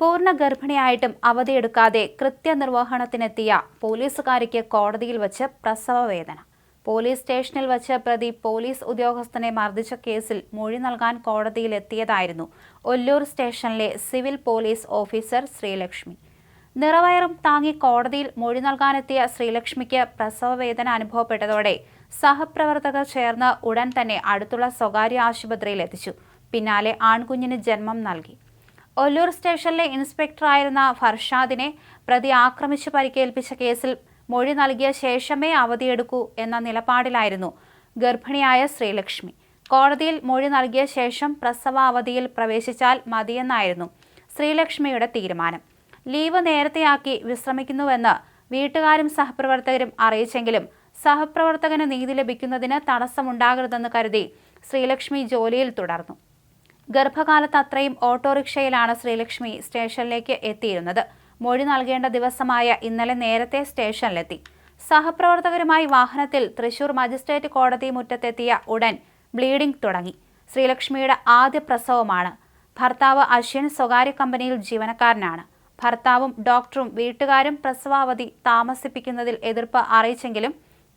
പൂർണ ഗർഭിണിയായിട്ടും അവധിയെടുക്കാതെ കൃത്യനിർവഹണത്തിനെത്തിയ പോലീസുകാരിക്ക് കോടതിയിൽ വച്ച് പ്രസവവേദന. പോലീസ് സ്റ്റേഷനിൽ വച്ച് പ്രതി പോലീസ് ഉദ്യോഗസ്ഥനെ മർദ്ദിച്ച കേസിൽ മൊഴി നൽകാൻ കോടതിയിൽ എത്തിയതായിരുന്നു ഒല്ലൂർ സ്റ്റേഷനിലെ സിവിൽ പോലീസ് ഓഫീസർ ശ്രീലക്ഷ്മി. നിറവയറും താങ്ങി കോടതിയിൽ മൊഴി നൽകാനെത്തിയ ശ്രീലക്ഷ്മിക്ക് പ്രസവവേദന അനുഭവപ്പെട്ടതോടെ സഹപ്രവർത്തകർ ചേർന്ന് ഉടൻ തന്നെ അടുത്തുള്ള സ്വകാര്യ ആശുപത്രിയിൽ എത്തിച്ചു പിന്നാലെ ആൺകുഞ്ഞിന് ജന്മം നൽകി. ഒല്ലൂർ സ്റ്റേഷനിലെ ഇൻസ്പെക്ടറായിരുന്ന ഫർഷാദിനെ പ്രതി ആക്രമിച്ച് പരിക്കേൽപ്പിച്ച കേസിൽ മൊഴി നൽകിയ ശേഷമേ അവധിയെടുക്കൂ എന്ന നിലപാടിലായിരുന്നു ഗർഭിണിയായ ശ്രീലക്ഷ്മി. കോടതിയിൽ മൊഴി നൽകിയ ശേഷം പ്രസവ അവധിയിൽ പ്രവേശിച്ചാൽ മതിയെന്നായിരുന്നു ശ്രീലക്ഷ്മിയുടെ തീരുമാനം. ലീവ് നേരത്തെയാക്കി വിശ്രമിക്കുന്നുവെന്ന് വീട്ടുകാരും സഹപ്രവർത്തകരും അറിയിച്ചെങ്കിലും സഹപ്രവർത്തകന് നീതി ലഭിക്കുന്നതിന് തടസ്സമുണ്ടാകരുതെന്ന് കരുതി ശ്രീലക്ഷ്മി ജോലിയിൽ തുടർന്നു. ഗർഭകാലത്ത് അത്രയും ഓട്ടോറിക്ഷയിലാണ് ശ്രീലക്ഷ്മി സ്റ്റേഷനിലേക്ക് എത്തിയിരുന്നത്. മൊഴി നൽകേണ്ട ദിവസമായ ഇന്നലെ നേരത്തെ സ്റ്റേഷനിലെത്തി. സഹപ്രവർത്തകരുമായി വാഹനത്തിൽ തൃശൂർ മജിസ്ട്രേറ്റ് കോടതി മുറ്റത്തെത്തിയ ഉടൻ ബ്ലീഡിംഗ് തുടങ്ങി. ശ്രീലക്ഷ്മിയുടെ ആദ്യ പ്രസവമാണ്. ഭർത്താവ് അശ്വിൻ സ്വകാര്യ കമ്പനിയിൽ ജീവനക്കാരനാണ്. ഭർത്താവും ഡോക്ടറും വീട്ടുകാരും പ്രസവാവധി താമസിപ്പിക്കുന്നതിൽ എതിർപ്പ് അറിയിച്ചെങ്കിലും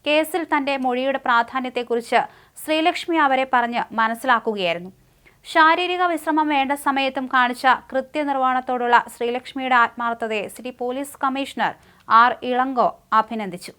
കേസിൽ തന്റെ മൊഴിയുടെ പ്രാധാന്യത്തെക്കുറിച്ച് ശ്രീലക്ഷ്മി അവരെ പറഞ്ഞ് മനസ്സിലാക്കുകയായിരുന്നു. ശാരീരിക വിശ്രമം വേണ്ട സമയത്തും കാണിച്ച കൃത്യനിർവഹണത്തോടുള്ള ശ്രീലക്ഷ്മിയുടെ ആത്മാർത്ഥതയെ city police commissioner R Ilango അഭിനന്ദിച്ചു.